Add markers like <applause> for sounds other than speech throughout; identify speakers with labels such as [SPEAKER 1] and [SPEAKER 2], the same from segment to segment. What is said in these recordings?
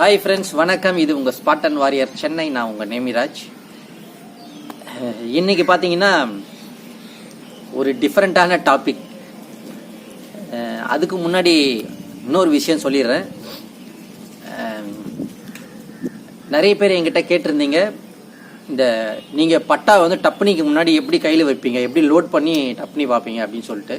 [SPEAKER 1] Hi friends வணக்கம். இது உங்கள் ஸ்பாட்டன் வாரியர் சென்னை நான் உங்கள் நேமிராஜ். இன்னைக்கு பார்த்தீங்கன்னா ஒரு டிஃப்ரெண்ட்டான டாபிக் அதுக்கு முன்னாடி இன்னொரு விஷயம் சொல்லிடுறேன். நிறைய பேர் என்கிட்ட கேட்டிருந்தீங்க. இந்த நீங்கள் பட்டா வந்து டப்னிக்கு முன்னாடி எப்படி கையில் வைப்பீங்க? எப்படி லோட் பண்ணி டப்னி பார்ப்பீங்க அப்படின்னு சொல்லிட்டு.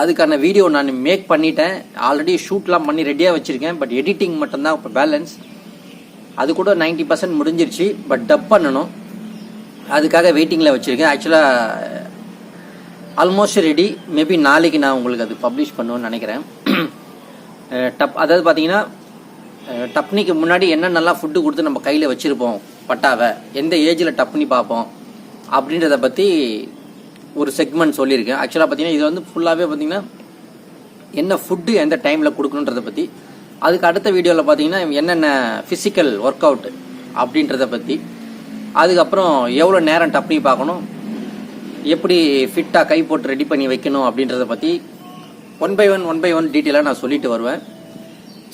[SPEAKER 1] அதுக்கான வீடியோ நான் மேக் பண்ணிட்டேன். ஆல்ரெடி ஷூட்லாம் பண்ணி ரெடியாக வச்சுருக்கேன். பட் எடிட்டிங் மட்டும்தான் இப்போ பேலன்ஸ் அது கூட 90% பர்சன்ட் முடிஞ்சிருச்சு. பட் டப் பண்ணணும். அதுக்காக வெயிட்டிங்கில் வச்சுருக்கேன். ஆக்சுவலாக ஆல்மோஸ்ட் ரெடி மேபி நாளைக்கு நான் உங்களுக்கு அது பப்ளிஷ் பண்ணுவேன்னு நினைக்கிறேன். <clears throat> டப் அதாவது பார்த்தீங்கன்னா டப்னிக்கு முன்னாடி என்னென்னலாம் ஃபுட்டு கொடுத்து நம்ம கையில் வச்சுருப்போம்? பட்டாவை. எந்த ஏஜில் டப்னி பார்ப்போம்? அப்படின்றத பற்றி ஒரு செக்மெண்ட் சொல்லியிருக்கேன். ஆக்சுவலாக பார்த்தீங்கன்னா இது வந்து ஃபுல்லாகவே பார்த்தீங்கன்னா என்ன ஃபுட்டு எந்த டைமில் கொடுக்கணுன்றத பற்றி அதுக்கு அடுத்த வீடியோவில் பார்த்தீங்கன்னா என்னென்ன ஃபிசிக்கல் ஒர்க் அவுட் அப்படின்றத பற்றி அதுக்கப்புறம் எவ்வளோ நேரம் டப்னி பார்க்கணும் எப்படி ஃபிட்டாக கை போட்டு ரெடி பண்ணி வைக்கணும் அப்படின்றத பற்றி one by one one by one டீட்டெயிலாக நான் சொல்லிட்டு வருவேன்.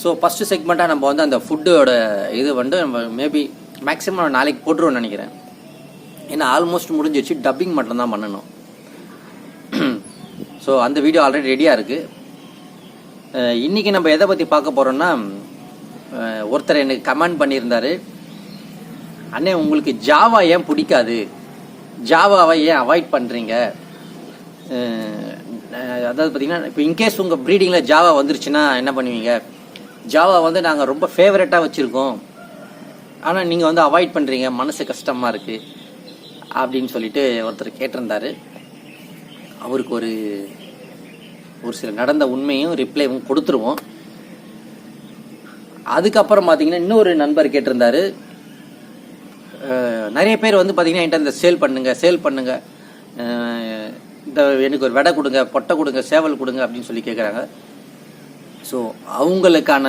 [SPEAKER 1] ஸோ ஃபஸ்ட்டு செக்மெண்ட்டாக நம்ம வந்து அந்த ஃபுட்டோட இது வந்து நம்ம மேபி மேக்ஸிமம் நாளைக்கு போட்டுருவோம்னு நினைக்கிறேன். ஏன்னா ஆல்மோஸ்ட் முடிஞ்சிச்சு டப்பிங் மட்டும்தான் பண்ணணும். ஸோ அந்த வீடியோ ஆல்ரெடி ரெடியாக இருக்குது இன்றைக்கி நம்ம எதை பற்றி பார்க்க போகிறோம்னா ஒருத்தர் எனக்கு கமெண்ட் பண்ணியிருந்தாரு. அண்ணே உங்களுக்கு ஜாவா ஏன் பிடிக்காது? ஜாவாவை ஏன் அவாய்ட் பண்ணுறீங்க அதாவது பார்த்தீங்கன்னா இப்போ இன்கேஸ் உங்கள் ப்ரீடிங்கில் ஜாவா வந்துருச்சுன்னா என்ன பண்ணுவீங்க? ஜாவா வந்து நாங்கள் ரொம்ப ஃபேவரட்டாக வச்சுருக்கோம். ஆனால் நீங்கள் வந்து அவாய்ட் பண்ணுறீங்க மனசு கஷ்டமாக இருக்குது அப்படின்னு சொல்லிட்டு ஒருத்தர் கேட்டிருந்தாரு. அவருக்கு ஒரு ஒரு சில நடந்த உண்மையும் ரிப்ளைவும் கொடுத்துருவோம். அதுக்கப்புறம் பார்த்தீங்கன்னா இன்னொரு நண்பர் கேட்டிருந்தாரு. நிறைய பேர் வந்து பார்த்தீங்கன்னா என்கிட்ட இந்த சேல் பண்ணுங்க சேல் பண்ணுங்க. இந்த எனக்கு ஒரு வெடை கொடுங்க பொட்டை கொடுங்க சேவல் கொடுங்க அப்படின்னு சொல்லி கேட்குறாங்க ஸோ அவங்களுக்கான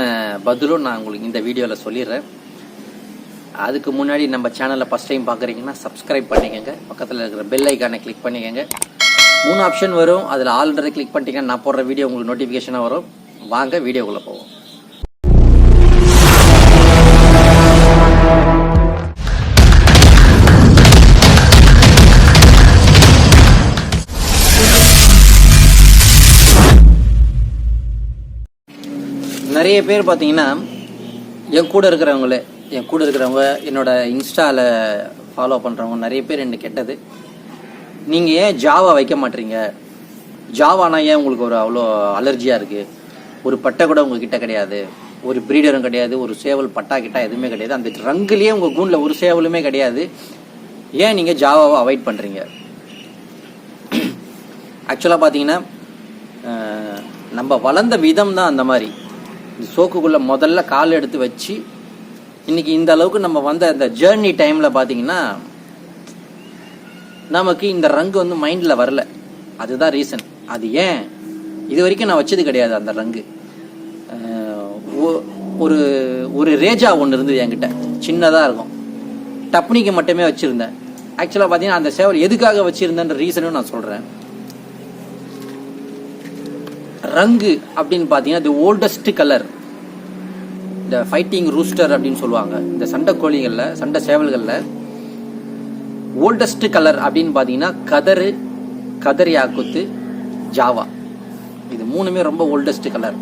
[SPEAKER 1] பதிலும் நான் உங்களுக்கு இந்த வீடியோவில் சொல்லிடுறேன். அதுக்கு முன்னாடி நம்ம சேனலை ஃபஸ்ட் டைம் பார்க்குறீங்கன்னா சப்ஸ்கிரைப் பண்ணிக்கோங்க. பக்கத்தில் இருக்கிற பெல் ஐக்கானை கிளிக் பண்ணிக்கோங்க. மூணு ஆப்ஷன் வரும். அதில் ஆல்ரெடி கிளிக் பண்ணிட்டீங்கன்னா நான் போடுற வீடியோ உங்களுக்கு நோட்டிஃபிகேஷனாக வரும். வாங்க வீடியோக்குள்ளே போவோம். நிறைய பேர் பார்த்தீங்கன்னா என் கூட இருக்கிறவங்களே என் கூட இருக்கிறவங்க என்னோட இன்ஸ்டாவில் ஃபாலோ பண்ணுறவங்க நிறைய பேர் என்ன கெட்டது. நீங்கள் ஏன் ஜாவா வைக்க மாட்டீங்க? ஜாவானா ஏன் உங்களுக்கு ஒரு அவ்வளோ அலர்ஜியாக இருக்குது ஒரு பட்டை கூட உங்ககிட்ட கிடையாது. ஒரு ப்ரீடரும் கிடையாது. ஒரு சேவல் பட்டா கிட்டா எதுவுமே கிடையாது. அந்த ரங்குலேயே உங்கள் கூண்டில் ஒரு சேவலுமே கிடையாது. ஏன் நீங்கள் ஜாவாவை அவாய்ட் பண்ணுறீங்க ஆக்சுவலாக பார்த்தீங்கன்னா நம்ம வளர்ந்த விதம் தான் அந்த மாதிரி. இந்த சோக்குக்குள்ளே முதல்ல கால் எடுத்து வச்சு இன்றைக்கி இந்த அளவுக்கு நம்ம வந்த அந்த ஜேர்னி டைமில் பார்த்தீங்கன்னா நமக்கு இந்த ரங்கு வந்து மைண்டில் வரல. அதுதான் ரீசன் அது ஏன்? இது வரைக்கும் நான் வச்சது கிடையாது அந்த ரங்கு. ஒரு ஒரு ரேஜா ஒன்று இருந்தது என்கிட்ட. சின்னதாக இருக்கும். டப்னிக்கு மட்டுமே வச்சுருந்தேன். ஆக்சுவலாக பார்த்தீங்கன்னா அந்த சேவல் எதுக்காக வச்சுருந்தேன்ற ரீசனும் நான் சொல்கிறேன் ரங்கு அப்படின்னு பார்த்தீங்கன்னா தி ஓல்டஸ்ட் கலர் இந்த ஃபைட்டிங் ரூஸ்டர் அப்படின்னு சொல்லுவாங்க. இந்த சண்டை கோழிகளில் சண்டை சேவல்களில் ஓல்டஸ்ட் கலர் அப்படின்னு பார்த்தீங்கன்னா கதரு கதரி ஆக்குத்து ஜாவா. இது மூணுமே ரொம்ப ஓல்டஸ்ட் கலர்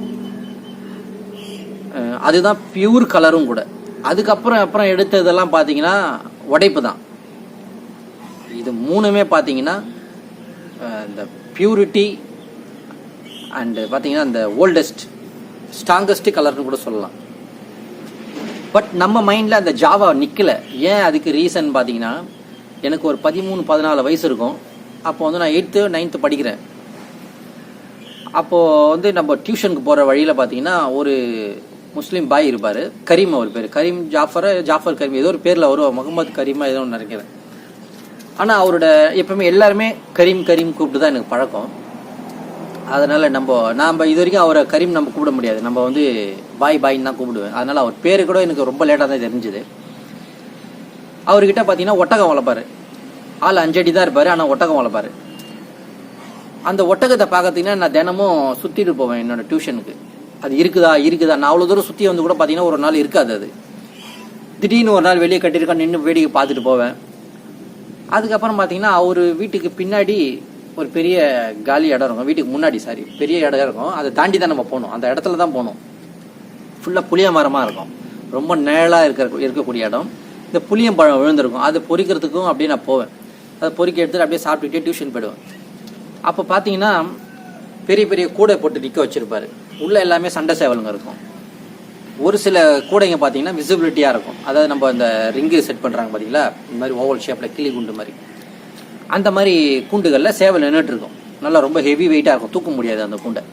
[SPEAKER 1] அதுதான் பியூர் கலரும் கூட. அதுக்கப்புறம் அப்புறம் எடுத்ததெல்லாம் பார்த்தீங்கன்னா உடைப்பு தான். இது மூணுமே பார்த்தீங்கன்னா இந்த பியூரிட்டி அண்டு பார்த்தீங்கன்னா இந்த ஓல்டஸ்ட் ஸ்ட்ராங்கஸ்ட் கலர்னு கூட சொல்லலாம். பட் நம்ம மைண்டில் அந்த ஜாவா நிற்கல ஏன் அதுக்கு ரீசன் பார்த்தீங்கன்னா எனக்கு ஒரு பதிமூணு பதினாலு வயசு இருக்கும். அப்போ வந்து நான் எயித்து நைன்த்து படிக்கிறேன். அப்போது வந்து நம்ம டியூஷனுக்கு போகிற வழியில் பார்த்தீங்கன்னா ஒரு முஸ்லீம் பாய் இருப்பார். கரீம் அவர் பேர். கரீம் ஜாஃபர் ஜாஃபர் கரீம். ஏதோ ஒரு பேரில் வருவா முகமது கரீமா ஏதோ ஒன்று நினைக்கிறேன். ஆனால் அவரோட எப்பவுமே எல்லாருமே கரீம் கரீம் கூப்பிட்டு தான் எனக்கு பழக்கம். அதனால் நம்ம நாம் இது வரைக்கும் அவரை கரீம் நம்ம கூப்பிட முடியாது. நம்ம வந்து பாய் பாய்ன்னு தான் கூப்பிடுவேன். அதனால் அவர் பேர் கூட எனக்கு ரொம்ப லேட்டாக தான் தெரிஞ்சுது. அவர்கிட்ட பார்த்தீங்கன்னா ஒட்டகம் வளர்ப்பாரு. ஆள் அஞ்சடி தான் இருப்பார் ஆனால் ஒட்டகம் வளர்ப்பார். அந்த ஒட்டகத்தை பார்க்கறதுக்குன்னா நான் தினமும் சுற்றிட்டு போவேன் என்னோட டியூஷனுக்கு. அது இருக்குதா இருக்குதா? நான் அவ்வளோ தூரம் சுற்றி வந்து கூட பார்த்தீங்கன்னா ஒரு நாள் இருக்காது அது. திடீர்னு ஒரு நாள் வெளியே கட்டியிருக்கா நின்று வேடிக்கை பார்த்துட்டு போவேன். அதுக்கப்புறம் பார்த்தீங்கன்னா அவர் வீட்டுக்கு பின்னாடி ஒரு பெரிய காலி இடம் இருக்கும். வீட்டுக்கு முன்னாடி சாரி பெரிய இடம் இருக்கும். அதை தாண்டி தான் நம்ம போகணும். அந்த இடத்துல தான் போகணும். ஃபுல்லாக புளிய மரமாக இருக்கும். ரொம்ப நிழலாக இருக்கிற இருக்கக்கூடிய இடம். இந்த புளியம் பழம் விழுந்திருக்கும். அது பொறிக்கிறதுக்கும் அப்படியே நான் போவேன். அதை பொறிக்க எடுத்துட்டு அப்படியே சாப்பிட்டுக்கிட்டே டியூஷன் போயிடுவேன். அப்போ பார்த்தீங்கன்னா பெரிய பெரிய கூடை போட்டு நிற்க வச்சுருப்பாரு. உள்ளே எல்லாமே சண்டை சேவலுங்க இருக்கும். ஒரு சில கூடைங்க பார்த்தீங்கன்னா விசிபிலிட்டியாக இருக்கும். அதாவது நம்ம அந்த ரிங்கு செட் பண்ணுறாங்க பார்த்தீங்களா இந்த மாதிரி ஓவல் ஷேப்பில் கிளி குண்டு மாதிரி. அந்த மாதிரி கூண்டுகளில் சேவல் நின்றுட்டு இருக்கும். நல்லா ரொம்ப ஹெவி வெயிட்டாக இருக்கும். தூக்க முடியாது அந்த கூண்டை.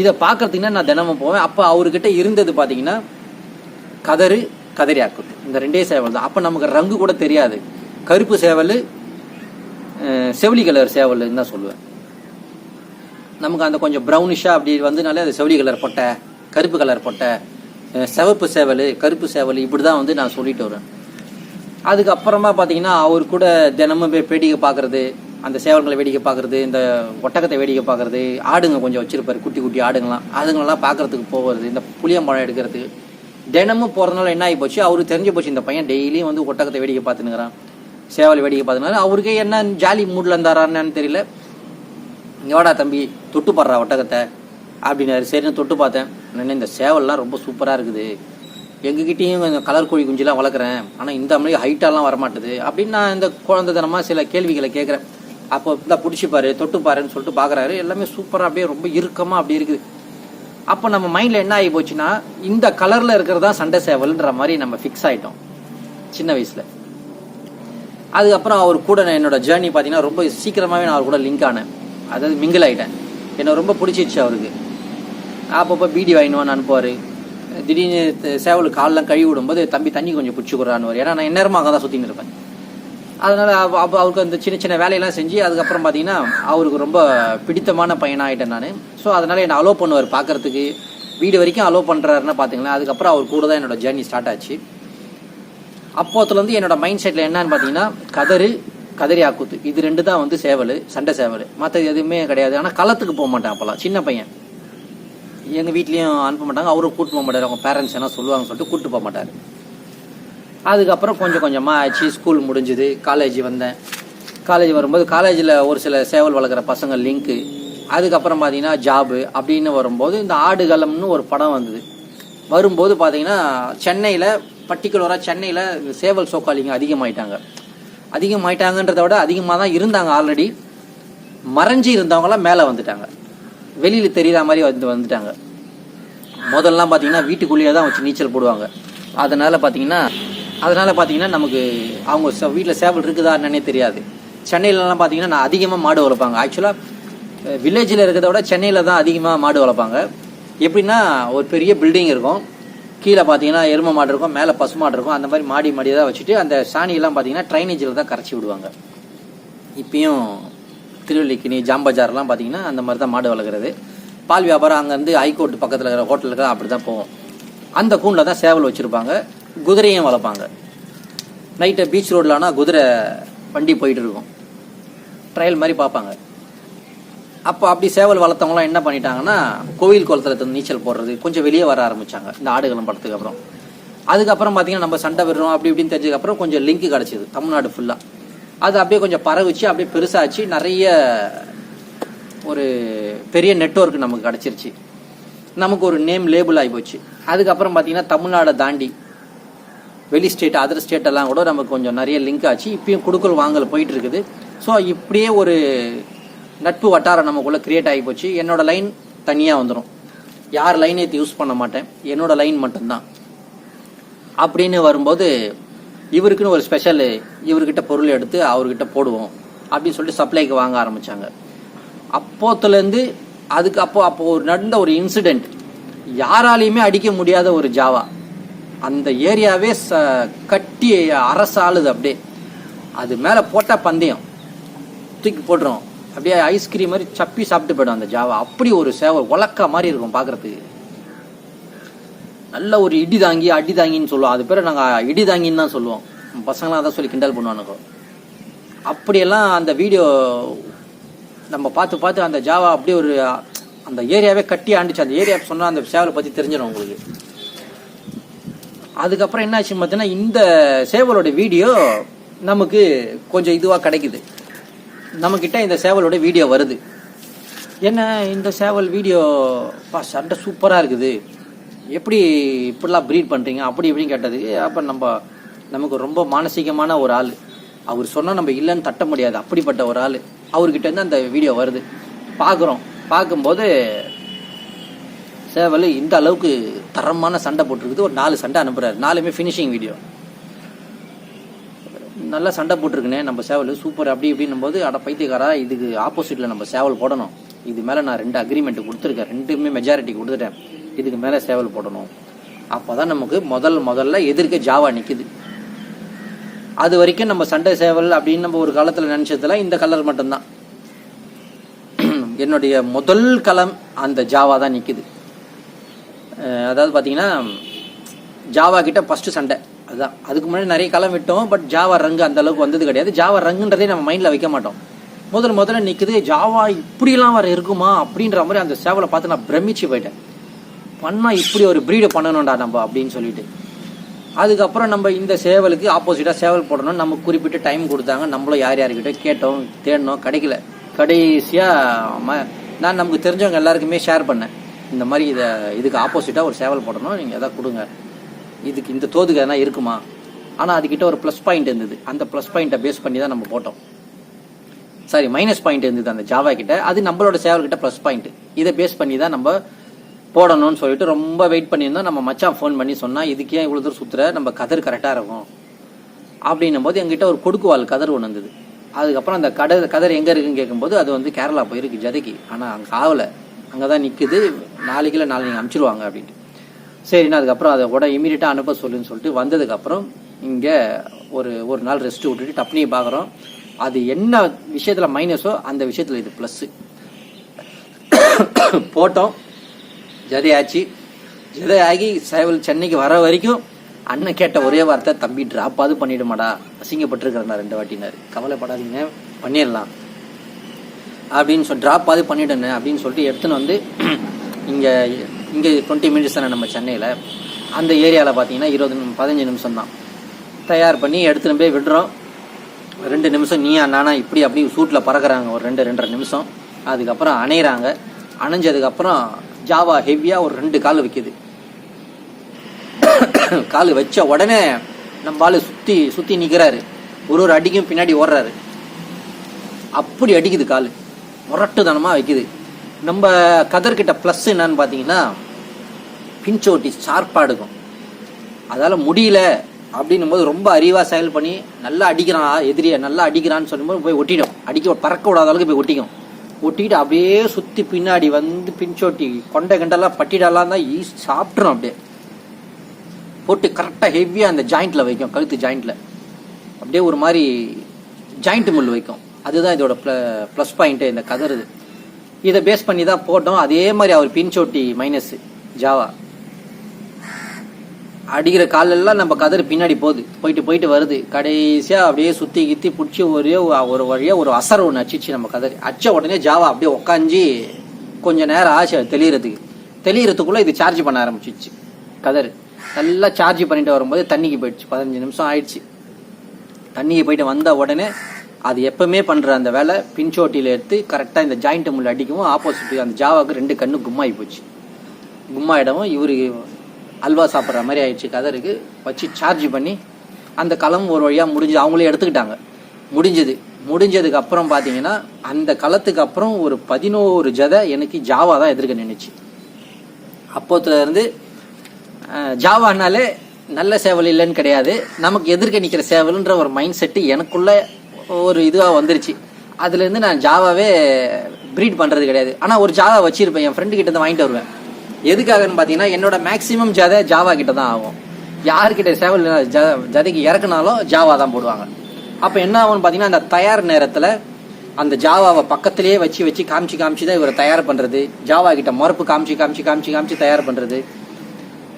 [SPEAKER 1] இதை பார்க்குறதுக்குன்னா நான் தினமும் போவேன். அப்போ அவர்கிட்ட இருந்தது பார்த்தீங்கன்னா கதறு கதறி ஆக்குது இந்த ரெண்டே சேவல் தான். அப்போ நமக்கு ரங்கு கூட தெரியாது. கருப்பு சேவல் செவிலி கலர் சேவல்னு தான் சொல்லுவேன். நமக்கு அந்த கொஞ்சம் ப்ரௌனிஷாக அப்படி வந்தனாலே அது செவிலி கலர் பொட்டை கருப்பு கலர் பொட்டை சிவப்பு சேவல் கருப்பு சேவல் இப்படி தான் வந்து நான் சொல்லிட்டு வரேன் அதுக்கப்புறமா பார்த்தீங்கன்னா அவர் கூட தினமும் போய் வேடிக்கை பார்க்குறது அந்த சேவல்களை வேடிக்கை பார்க்குறது இந்த ஒட்டகத்தை வேடிக்கை பார்க்கறது ஆடுங்க கொஞ்சம் வச்சுருப்பாரு குட்டி குட்டி ஆடுங்களாம் அதுங்களெல்லாம் பார்க்கறதுக்கு போகிறது இந்த புளியம்பழம் எடுக்கிறதுக்கு. தினமும் போகிறதுனால என்ன ஆகி போச்சு அவருக்கு தெரிஞ்சு போச்சு இந்த பையன் டெய்லியும் வந்து ஒட்டகத்தை வேடிக்கை பார்த்துனுங்கிறான் சேவல் வேடிக்கை பார்த்துனால அவருக்கே என்ன ஜாலி மூடில் இருந்தாரான்னு தெரியல. எவடா தம்பி தொட்டு பாடுறா ஒட்டகத்தை. அப்படின்னாரு. சரின்னு தொட்டு பார்த்தேன். நான் இந்த சேவல்லாம் ரொம்ப சூப்பராக இருக்குது. எங்ககிட்டயும் கொஞ்சம் கலர் கோழி குஞ்சுலாம் வளர்க்குறேன். ஆனால் இந்த மாதிரி ஹைட்டாலாம் வரமாட்டுது. அப்படின்னு நான் இந்த குழந்தைத்தனமாக சில கேள்விகளை கேட்குறேன் அப்போ இந்த பிடிச்சிப்பாரு தொட்டுப்பாருன்னு சொல்லிட்டு பார்க்குறாரு எல்லாமே சூப்பராக அப்படியே ரொம்ப இறுக்கமாக அப்படி இருக்குது. அப்போ நம்ம மைண்டில் என்ன ஆகி போச்சுன்னா இந்த கலரில் இருக்கிறதா சண்டை சேவல்ன்ற மாதிரி நம்ம ஃபிக்ஸ் ஆகிட்டோம் சின்ன வயசில். அதுக்கப்புறம் அவர் கூட நான் என்னோட ஜேர்னி பார்த்தீங்கன்னா ரொம்ப சீக்கிரமாகவே நான் அவர் கூட லிங்க் ஆனேன். அதாவது மிங்கிள் ஆகிட்டேன் என்னை ரொம்ப பிடிச்சிருச்சு அவருக்கு. அப்பப்போ பீடி வாங்கினுவான்னு அனுப்புவார். திடீர்னு சேவல் காலெலாம் கழுவி விடும்போது தம்பி தண்ணி கொஞ்சம் பிடிச்சிக்கிறான்னு ஏன்னா நான் எந்நேரமாக தான் சுற்றின்னு இருப்பேன். அதனால் அவருக்கு அந்த சின்ன சின்ன வேலையெல்லாம் செஞ்சு அதுக்கப்புறம் பார்த்தீங்கன்னா அவருக்கு ரொம்ப பிடித்தமான பையனாக ஆகிட்டேன் நான். ஸோ அதனால் என்னை அலோவ் பண்ணுவார் பார்க்கறதுக்கு வீடு வரைக்கும் அலோவ் பண்ணுறாருன்னா பார்த்தீங்களா அதுக்கப்புறம் அவர் கூட தான் என்னோட ஜேர்னி ஸ்டார்ட் ஆச்சு. அப்போத்துலேருந்து என்னோடய மைண்ட் செட்டில் என்னன்னு பார்த்தீங்கன்னா கதறு கதறி ஆக்குத்து. இது ரெண்டு தான் வந்து சேவல் சண்டை சேவல். மற்றது எதுவுமே கிடையாது. ஆனால் களத்துக்கு போக மாட்டேன் அப்போல்லாம் சின்ன பையன். எங்கள் வீட்லேயும் அனுப்ப மாட்டாங்க. அவரும் கூட்டு போக மாட்டார். அவங்க பேரண்ட்ஸ் என்ன சொல்லுவாங்கன்னு சொல்லிட்டு கூப்பிட்டு போக மாட்டார். அதுக்கப்புறம் கொஞ்சம் கொஞ்சமாக ஆச்சு ஸ்கூல் முடிஞ்சுது. காலேஜ் வந்தேன். காலேஜ் வரும்போது காலேஜில் ஒரு சில சேவல் வளர்க்குற பசங்க லிங்க்கு. அதுக்கப்புறம் பார்த்தீங்கன்னா ஜாபு அப்படின்னு வரும்போது இந்த ஆடுகளம்னு ஒரு படம் வந்தது. வரும்போது பார்த்தீங்கன்னா சென்னையில் பர்டிகுலராக சென்னையில் சேவல் சோக்காளிங்க அதிகமாயிட்டாங்க. அதிகமாயிட்டாங்கன்றத விட அதிகமாக தான் இருந்தாங்க ஆல்ரெடி மறைஞ்சு இருந்தவங்களாம் மேலே வந்துட்டாங்க. வெளியில் தெரியுற மாதிரி வந்து வந்துட்டாங்க. முதல்லாம் பார்த்தீங்கன்னா வீட்டுக்குள்ளேயே தான் வச்சு நீச்சல் போடுவாங்க. அதனால் பார்த்தீங்கன்னா அதனால் பார்த்தீங்கன்னா நமக்கு அவங்க வீட்டில் சேவல் இருக்குதா என்னன்னே தெரியாது. சென்னையிலலாம் பார்த்தீங்கன்னா நான் அதிகமாக மாடு வளர்ப்பாங்க. ஆக்சுவலாக வில்லேஜில் இருக்கிறத விட சென்னையில் தான் அதிகமாக மாடு வளர்ப்பாங்க. எப்படின்னா ஒரு பெரிய பில்டிங் இருக்கும். கீழே பார்த்தீங்கன்னா எரும மாடு இருக்கும். மேலே பசு மாடு இருக்கும். அந்த மாதிரி மாடி மாடி தான் வச்சுட்டு அந்த சாணியெல்லாம் பார்த்தீங்கன்னா ட்ரைனேஜில் தான் கரைச்சி விடுவாங்க. இப்பயும் திருவல்லிக்கிணி ஜாம்பஜார்லாம் பார்த்தீங்கன்னா அந்த மாதிரி தான் மாடு வளர்க்குறது. பால் வியாபாரம் அங்கேருந்து ஹைகோர்ட் பக்கத்தில் இருக்கிற ஹோட்டலுக்கு அப்படி தான் போவோம். அந்த கூண்டில் தான் சேவல் வச்சுருப்பாங்க. குதிரையும் வளர்ப்பாங்க. நைட்டு பீச் ரோடில் ஆனால் குதிரை வண்டி போயிட்டு இருக்கும். ட்ரையல் மாதிரி பார்ப்பாங்க. அப்போ அப்படி சேவல் வளர்த்தவங்களாம் என்ன பண்ணிட்டாங்கன்னா கோவில் குளத்தில் நீச்சல் போடுறது கொஞ்சம் வெளியே வர ஆரம்பித்தாங்க இந்த ஆடுகளும் படத்துக்கு அப்புறம். அதுக்கப்புறம் பார்த்தீங்கன்னா நம்ம சண்டை விடுறோம் அப்படி இப்படின்னு தெரிஞ்சதுக்கப்புறம் கொஞ்சம் லிங்க் கிடச்சிது தமிழ்நாடு ஃபுல்லாக அது அப்படியே கொஞ்சம் பரவிச்சு அப்படியே பெருசாச்சு. நிறைய ஒரு பெரிய நெட்வொர்க் நமக்கு கிடச்சிருச்சு. நமக்கு ஒரு நேம் லேபிள் ஆகி போச்சு. அதுக்கப்புறம் பார்த்தீங்கன்னா தமிழ்நாடை தாண்டி வெளி ஸ்டேட் அதர் ஸ்டேட் எல்லாம் கூட நமக்கு கொஞ்சம் நிறைய லிங்க் ஆச்சு. இப்பயும் கொடுக்கல் வாங்கல் போயிட்டு இருக்குது ஸோ இப்படியே ஒரு நட்பு வட்டாரம் நமக்குள்ளே க்ரியேட் ஆகி போச்சு. என்னோட லைன் தனியாக வந்துடும் யார் லைன் ஏற்றி யூஸ் பண்ண மாட்டேன். என்னோட லைன் மட்டும்தான். அப்படின்னு வரும்போது இவருக்குன்னு ஒரு ஸ்பெஷல் இவர்கிட்ட பொருள் எடுத்து அவர்கிட்ட போடுவோம். அப்படின்னு சொல்லிட்டு சப்ளைக்கு வாங்க ஆரம்பித்தாங்க அப்போத்துலேருந்து அதுக்கு அப்போ அப்போ ஒரு நடந்த ஒரு இன்சிடெண்ட் யாராலையுமே அடிக்க முடியாத ஒரு ஜாவா அந்த ஏரியாவே ச கட்டி அரசாளுது அப்படியே. அது மேலே போட்டால் பந்தயம். தூக்கி போட்டுரும். அப்படியே ஐஸ்கிரீம் மாதிரி சப்பி சாப்பிட்டு போயிடும் அந்த ஜாவா. அப்படி ஒரு சேவை உலக்க மாதிரி இருக்கும் பார்க்குறதுக்கு நல்ல ஒரு இடி தாங்கி அடி தாங்கின்னு சொல்லுவோம். அது பேர் நாங்கள் இடி தாங்கின்னு தான் சொல்லுவோம். பசங்களாம் அதான் சொல்லி கிண்டல் பண்ணுவானுங்க. அப்படியெல்லாம் அந்த வீடியோ நம்ம பார்த்து பார்த்து அந்த ஜாவா அப்படியே ஒரு அந்த ஏரியாவே கட்டி ஆண்டுச்சு. அந்த ஏரியா சொன்னால் அந்த சேவலை பற்றி தெரிஞ்சிடும் உங்களுக்கு. அதுக்கப்புறம் என்னாச்சு பார்த்தீங்கன்னா இந்த சேவலோட வீடியோ நமக்கு கொஞ்சம் இதுவாக கிடைக்குது. நம்மக்கிட்ட இந்த சேவலோட வீடியோ வருது. என்ன இந்த சேவல் வீடியோ பா சண்டை சூப்பராக இருக்குது. எப்படி இப்படிலாம் ப்ரீட் பண்ணுறீங்க அப்படி இப்படின்னு கேட்டது அப்போ நம்ம நமக்கு ரொம்ப மானசீகமான ஒரு ஆள். அவர் சொன்னால் நம்ம இல்லைன்னு தட்ட முடியாது. அப்படிப்பட்ட ஒரு ஆள். அவர்கிட்ட இருந்து அந்த வீடியோ வருது. பார்க்குறோம். பார்க்கும்போது சேவல் இந்த அளவுக்கு தரமான சண்டை போட்டிருக்குது. ஒரு நாலு சண்டை அனுப்புகிறாரு நாலுமே ஃபினிஷிங் வீடியோ நல்லா சண்டை போட்டிருக்குனே நம்ம சேவல். சூப்பர் அப்படி இப்படின்னும் போது அட பைத்தியக்காரா இதுக்கு ஆப்போசிட்டில் நம்ம சேவல் போடணும். இது மேலே நான் ரெண்டு அக்ரிமெண்ட் கொடுத்துருக்கேன். ரெண்டுமே மெஜாரிட்டி கொடுத்துட்டேன். இதுக்கு மேலே சேவல் போடணும். அப்போ தான் நமக்கு முதல் முதல்ல எதிர்க்க ஜாவா நிற்குது அது வரைக்கும் நம்ம சண்டை சேவல் அப்படின்னு நம்ம ஒரு காலத்தில் நினச்சதுல இந்த கலர் மட்டும்தான். <clears throat> என்னுடைய முதல் களம் அந்த ஜாவா தான் நிற்குது அதாவது பார்த்தீங்கன்னா ஜாவா கிட்ட ஃபஸ்ட்டு சண்டை. அதுதான். அதுக்கு முன்னாடி நிறைய களம் விட்டோம் பட் ஜாவா ரங்கு அந்த அளவுக்கு வந்தது கிடையாது. ஜாவா ரங்குன்றதே நம்ம மைண்டில் வைக்க மாட்டோம். முதல் முதல்ல நிற்குது ஜாவா இப்படிலாம் வர இருக்குமா அப்படின்ற மாதிரி அந்த சேவலை பார்த்து நான் பிரமிச்சு போயிட்டேன். பண்ணால் இப்படி ஒரு ப்ரீடை பண்ணணும்டா நம்ம அப்படின்னு சொல்லிட்டு. அதுக்கப்புறம் நம்ம இந்த சேவலுக்கு ஆப்போசிட்டாக சேவல் போடணும் நம்ம குறிப்பிட்ட டைம் கொடுத்தாங்க. நம்மளும் யார் யார்கிட்ட கேட்டோம் தேடினோம் கிடைக்கல. கடைசியாக நான் நமக்கு தெரிஞ்சவங்க எல்லாருக்குமே ஷேர் பண்ணேன். இந்த மாதிரி இதை இதுக்கு ஆப்போசிட்டாக ஒரு சேவல் போடணும். நீங்கள் எதாவது கொடுங்க. இதுக்கு இந்த தோதுக்கு எதனா இருக்குமா? ஆனால் அதுக்கிட்ட ஒரு ப்ளஸ் பாயிண்ட் இருந்தது. அந்த ப்ளஸ் பாயிண்ட்டை பேஸ் பண்ணி தான் நம்ம போட்டோம். சாரி மைனஸ் பாயிண்ட் இருந்தது அந்த ஜாவா கிட்ட. அது நம்மளோட சேவல் கிட்ட ப்ளஸ் பாயிண்ட் இதை பேஸ் பண்ணி தான் நம்ம போடணும்னு சொல்லிட்டு ரொம்ப வெயிட் பண்ணியிருந்தோம். நம்ம மச்சான் ஃபோன் பண்ணி சொன்னால் இதுக்கே இவ்வளோ தூரம் சுற்றுற நம்ம கதர் கரெக்டாக இருக்கும். அப்படின்னும் போது எங்கிட்ட ஒரு கொடுக்குவால் கதர் ஒன்று இருந்தது. அதுக்கப்புறம் அந்த கடை கதர் எங்கே இருக்குன்னு கேட்கும்போது அது வந்து கேரளா போயிருக்கு ஜதைக்கு. ஆனால் அங்கே ஆகலை. அங்கே தான் நிற்குது நாளைக்குல நாளைக்கு அனுப்பிச்சிருவாங்க அப்படின்ட்டு. சரிண்ணா அதுக்கப்புறம் அதை கூட இமீடியட்டாக அனுப்ப சொல்லுன்னு சொல்லிட்டு வந்ததுக்கப்புறம் இங்கே ஒரு ஒரு நாள் ரெஸ்ட் விட்டுட்டு டப்னியை பார்க்குறோம் அது என்ன விஷயத்தில் மைனஸோ அந்த விஷயத்தில் இது ப்ளஸ்ஸு போட்டோம். ஜதையாச்சு. ஜதையாகி சேவல் சென்னைக்கு வர வரைக்கும் அண்ணன் கேட்ட ஒரே வார்த்தை தம்பி ட்ராப்பாவது பண்ணிவிடுமாடா அசிங்கப்பட்டிருக்கிறேன் ரெண்டு வாட்டினார். கவலைப்படாதீங்க. பண்ணிடலாம். அப்படின்னு சொல்லி ட்ராப் ஆகுது பண்ணிட்டேன்னு அப்படின்னு சொல்லிட்டு எடுத்துன்னு வந்து இங்கே இங்கே டுவெண்ட்டி மினிட்ஸ் தானே நம்ம சென்னையில். அந்த ஏரியாவில் பார்த்தீங்கன்னா இருபது பதினஞ்சு நிமிஷம் தான். தயார் பண்ணி எடுத்துன்னு போய் விடுறோம். ரெண்டு நிமிஷம் நீயா நானா இப்படி அப்படி சூட்டில் பறக்கிறாங்க. ஒரு ரெண்டு ரெண்டரை நிமிஷம். அதுக்கப்புறம் அணையிறாங்க. அணைஞ்சதுக்கப்புறம் ஜாவா ஹெவியாக ஒரு ரெண்டு கால் வைக்கிது. கால் வச்ச உடனே நம்ம ஆளு சுற்றி சுற்றி நிற்கிறாரு ஒரு ஒரு அடிக்கும் பின்னாடி ஓடுறாரு. அப்படி அடிக்குது கால். முரட்டுத்தனமாக வைக்குது. நம்ம கதர்கிட்ட ப்ளஸ் என்னன்னு பார்த்தீங்கன்னா பின்சோட்டி ஷார்ப்பாக எடுக்கும். அதால் முடியல அப்படின்னும் போது ரொம்ப அறிவாக செயல் பண்ணி நல்லா அடிக்கிறான் எதிரியை நல்லா அடிக்கிறான்னு சொல்லும்போது போய் ஒட்டிடும். அடிக்க பறக்க விடாத அளவுக்கு போய் ஒட்டிக்கும். ஒட்டிக்கிட்டு அப்படியே சுற்றி பின்னாடி வந்து பின்சோட்டி கொண்டை கண்டெல்லாம் பட்டிடலாம் தான் ஈ சாப்பிட்றோம் அப்படியே. போட்டு கரெக்டாக ஹெவியாக அந்த ஜாயிண்ட்டில் வைக்கும் கழுத்து ஜாயிண்ட்டில் அப்படியே ஒரு மாதிரி ஜாயிண்ட் முள் வைக்கும். அதுதான் இதோட ப்ளஸ் பாயிண்ட்டு இந்த கதறுது. இதை பேஸ் பண்ணி தான் போட்டோம். அதே மாதிரி அவர் பின்சோட்டி மைனஸ் ஜாவா. அடிக்கிற காலெல்லாம் நம்ம கதறு பின்னாடி போகுது. போயிட்டு போயிட்டு வருது. கடைசியா அப்படியே சுத்தி கித்தி பிடிச்சி ஒரே ஒரு வழியா ஒரு அசர் ஒன்று அச்சிச்சு நம்ம கதறு. அச்ச உடனே ஜாவா அப்படியே உக்காஞ்சி கொஞ்ச நேரம் ஆச்சு அது தெளியறதுக்கு. இது சார்ஜ் பண்ண ஆரம்பிச்சிச்சு கதறு. நல்லா சார்ஜ் பண்ணிட்டு வரும்போது தண்ணிக்கு போயிடுச்சு. பதினஞ்சு நிமிஷம் ஆயிடுச்சு. தண்ணிக்கு போயிட்டு வந்த உடனே அது எப்பவுமே பண்ற அந்த வேலை பின்சோட்டியில எடுத்து கரெக்டா இந்த ஜாயிண்ட் முள்ள அடிக்கவும் ஆப்போசிட் அந்த ஜாவாக்கு ரெண்டு கண்ணு கும்மாயி போச்சு. கும்மாயிடவும் இவரு அல்வா சாப்பிட்ற மாதிரி ஆயிடுச்சு கதருக்கு. வச்சு சார்ஜ் பண்ணி அந்த களம் ஒரு வழியா முடிஞ்சு அவங்களே எடுத்துக்கிட்டாங்க. முடிஞ்சது. முடிஞ்சதுக்கு அப்புறம் பாத்தீங்கன்னா அந்த களத்துக்கு அப்புறம் ஒரு பதினோரு ஜதை எனக்கு ஜாவா தான் எதிர்க்க நின்றுச்சு அப்போத்துல இருந்து ஜாவானாலே நல்ல சேவல் இல்லைன்னு கிடையாது. நமக்கு எதிர்க்க நிற்கிற சேவல்ன்ற ஒரு மைண்ட் செட்டு எனக்குள்ளே ஒரு இதுவாக வந்துருச்சு. அதுலேருந்து நான் ஜாவாவே ப்ரீட் பண்ணுறது கிடையாது. ஆனால் ஒரு ஜாவா வச்சுருப்பேன். என் ஃப்ரெண்டு கிட்ட தான் வாங்கிட்டு வருவேன். எதுக்காகன்னு பார்த்தீங்கன்னா என்னோட மேக்ஸிமம் ஜதை ஜாவா கிட்ட தான் ஆகும். யார்கிட்ட சேவல் ஜ- ஜதைக்கு இறக்குனாலும் ஜாவா தான் போடுவாங்க. அப்போ என்ன ஆகும்னு பார்த்தீங்கன்னா அந்த தயார் நேரத்தில் அந்த ஜாவாவை பக்கத்திலேயே வச்சு வச்சு காமிச்சு காமிச்சு தான் இவரை தயார் பண்ணுறது ஜாவா கிட்ட மறுப்பு காமிச்சு காமிச்சு காமிச்சு காமிச்சு தயார் பண்ணுறது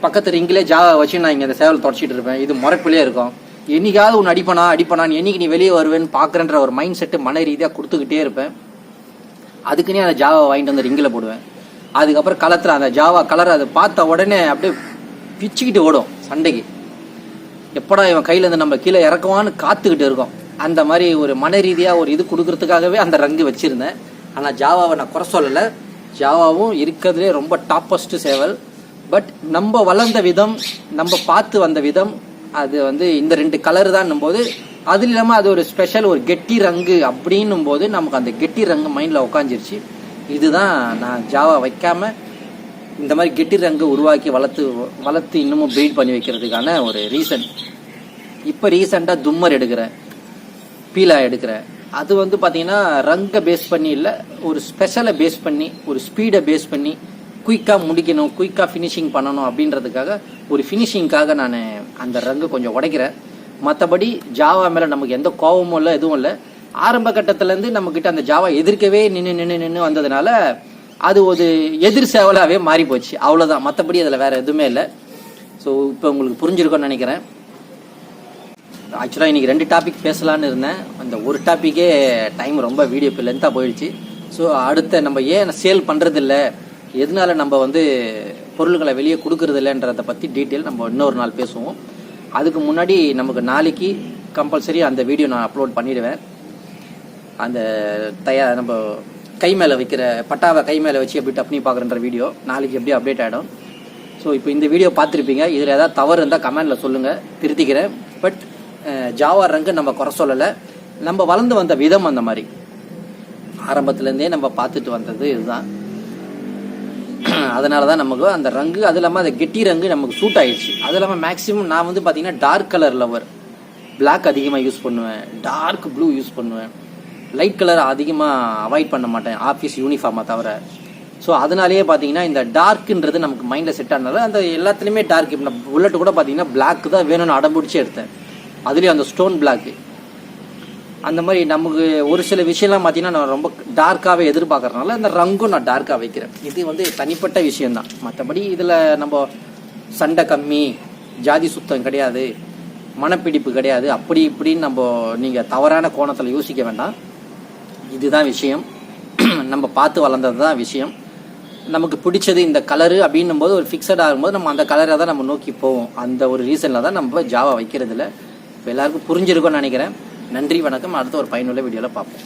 [SPEAKER 1] பக்கத்து ரிங்கிலே ஜாவா வச்சு நான் இங்கே அந்த சேவல் தொடச்சிட்டு இருப்பேன். இது முறைப்பிலே இருக்கும். என்னைக்காவது ஒன்று அடிப்பனா அடிப்பனான்னு என்னைக்கு நீ வெளியே வருவேன்னு பாக்குறன்ற ஒரு மைண்ட் செட்டு மன ரீதியாக கொடுத்துக்கிட்டே இருப்பேன். அதுக்குன்னே அந்த ஜாவா வாங்கிட்டு வந்து ரிங்கில் போடுவேன். அதுக்கப்புறம் களத்தில் அந்த ஜாவா கலர் அதை பார்த்த உடனே அப்படியே பிச்சுக்கிட்டு ஓடும் சண்டைக்கு. எப்படா இவன் கையில இருந்து நம்ம கீழே இறக்குவான்னு காத்துக்கிட்டு இருக்கோம். அந்த மாதிரி ஒரு மன ரீதியாக ஒரு இது கொடுக்கறதுக்காகவே அந்த ரங்கு வச்சிருந்தேன். ஆனால் ஜாவாவை நான் குறை சொல்லலை. ஜாவாவும் இருக்கிறதுலே ரொம்ப டாப்பஸ்ட் சேவல். பட் நம்ம வளர்ந்த விதம் நம்ம பார்த்து வந்த விதம் அது வந்து இந்த ரெண்டு கலர் தான் போது அது இல்லாமல் அது ஒரு ஸ்பெஷல் ஒரு கெட்டி ரங்கு அப்படின்னும் போது நமக்கு அந்த கெட்டி ரங்கு மைண்டில் உட்காந்துருச்சு இதுதான் நான் ஜாவா வைக்காமல் இந்த மாதிரி கெட்டி ரங்கு உருவாக்கி வளர்த்து வளர்த்து இன்னமும் பில்ட் பண்ணி வைக்கிறதுக்கான ஒரு ரீசன் இப்போ ரீசெண்டாக தும்மர் எடுக்கிறேன் பீலா எடுக்கிறேன் அது வந்து பார்த்தீங்கன்னா ரங்கை பேஸ் பண்ணி இல்லை ஒரு ஸ்பெஷலை பேஸ் பண்ணி ஒரு ஸ்பீடை பேஸ் பண்ணி குயிக்காக முடிக்கணும் குயிக்காக ஃபினிஷிங் பண்ணணும் அப்படின்றதுக்காக ஒரு ஃபினிஷிங்காக நான் அந்த ரங்கு கொஞ்சம் உடைக்கிறேன். மற்றபடி ஜாவா மேலே நமக்கு எந்த கோபமும் இல்லை எதுவும் இல்லை. ஆரம்ப கட்டத்துலேருந்து நம்மக்கிட்ட அந்த ஜாவா எதிர்க்கவே நின்று நின்று நின்று வந்ததுனால அது ஒரு எதிர் சேவலாகவே மாறி போச்சு அவ்வளோதான் மற்றபடி அதில் வேறு எதுவுமே இல்லை. ஸோ இப்போ உங்களுக்கு புரிஞ்சிருக்கோன்னு நினைக்கிறேன். ஆக்சுவலாக இன்றைக்கி ரெண்டு டாபிக் பேசலான்னு இருந்தேன். அந்த ஒரு டாப்பிக்கே டைம் ரொம்ப வீடியோ இப்போ லென்த்தாக போயிடுச்சு. ஸோ அடுத்த நம்ம ஏன் சேல் பண்ணுறதில்ல எதனால நம்ம வந்து பொருள்களை வெளியே கொடுக்கறது இல்லைன்றதை பற்றி டீட்டெயில் நம்ம இன்னொரு நாள் பேசுவோம். அதுக்கு முன்னாடி நமக்கு நாளைக்கு கம்பல்சரி அந்த வீடியோ நான் அப்லோட் பண்ணிடுவேன். அந்த தயா நம்ம கை மேலே வைக்கிற பட்டாவை கை மேலே வச்சு எப்படி டப்னி பார்க்குறன்ற வீடியோ நாளைக்கு எப்படி அப்டேட் ஆகிடும் ஸோ இப்போ இந்த வீடியோ பார்த்துருப்பீங்க. இதில் ஏதாவது தவறு இருந்தால் கமெண்டில் சொல்லுங்கள் திருத்திக்கிறேன். பட் ஜாவா ரங்கு நம்ம குறை சொல்லலை. நம்ம வளர்ந்து வந்த விதம் அந்த மாதிரி. ஆரம்பத்துலேருந்தே நம்ம பார்த்துட்டு வந்தது இதுதான். அதனால தான் நமக்கு அந்த ரங்கு அது இல்லாமல் அந்த கெட்டி ரங்கு நமக்கு சூட் ஆயிடுச்சு. அது இல்லாமல் மேக்ஸிமம் நான் வந்து பார்த்தீங்கன்னா டார்க் கலர் லவர் பிளாக் அதிகமாக யூஸ் பண்ணுவேன். டார்க் ப்ளூ யூஸ் பண்ணுவேன். லைட் கலர் அதிகமாக அவாய்ட் பண்ண மாட்டேன். ஆஃபீஸ் யூனிஃபார்மாக தவிர. ஸோ அதனாலேயே பார்த்தீங்கன்னா இந்த டார்க்குன்றது நமக்கு மைண்டில் செட் ஆனதால அந்த எல்லாத்துலேயுமே டார்க் இப்போ புல்லட்டு கூட பார்த்தீங்கன்னா பிளாக் தான் வேணும்னு அடம்பிடிச்சு எடுத்தேன். அதுலேயும் அந்த ஸ்டோன் பிளாக்கு அந்த மாதிரி நமக்கு ஒரு சில விஷயம்லாம் பார்த்தீங்கன்னா நான் ரொம்ப டார்க்காகவே எதிர்பார்க்கறதுனால அந்த ரங்கும் நான் டார்க்காக வைக்கிறேன். இது வந்து தனிப்பட்ட விஷயம்தான். மற்றபடி இதில் நம்ம சண்டை கம்மி ஜாதி சுத்தம் கிடையாது மனப்பிடிப்பு கிடையாது. அப்படி இப்படின்னு நம்ம நீங்கள் தவறான கோணத்தில் யோசிக்க வேண்டாம். இதுதான் விஷயம். <clears throat> நம்ம பார்த்து வளர்ந்தது தான் விஷயம். நமக்கு பிடிச்சது இந்த கலரு அப்படின்னும் போது ஒரு ஃபிக்ஸட் ஆகும்போது நம்ம அந்த கலரை தான் நம்ம நோக்கி போவோம். அந்த ஒரு ரீசனில் தான் நம்ம ஜாவா வைக்கிறதில்ல. இப்போ எல்லாருக்கும் புரிஞ்சிருக்கோன்னு நினைக்கிறேன். நன்றி வணக்கம். அடுத்த ஒரு பயனுள்ள வீடியோவில் பார்ப்போம்.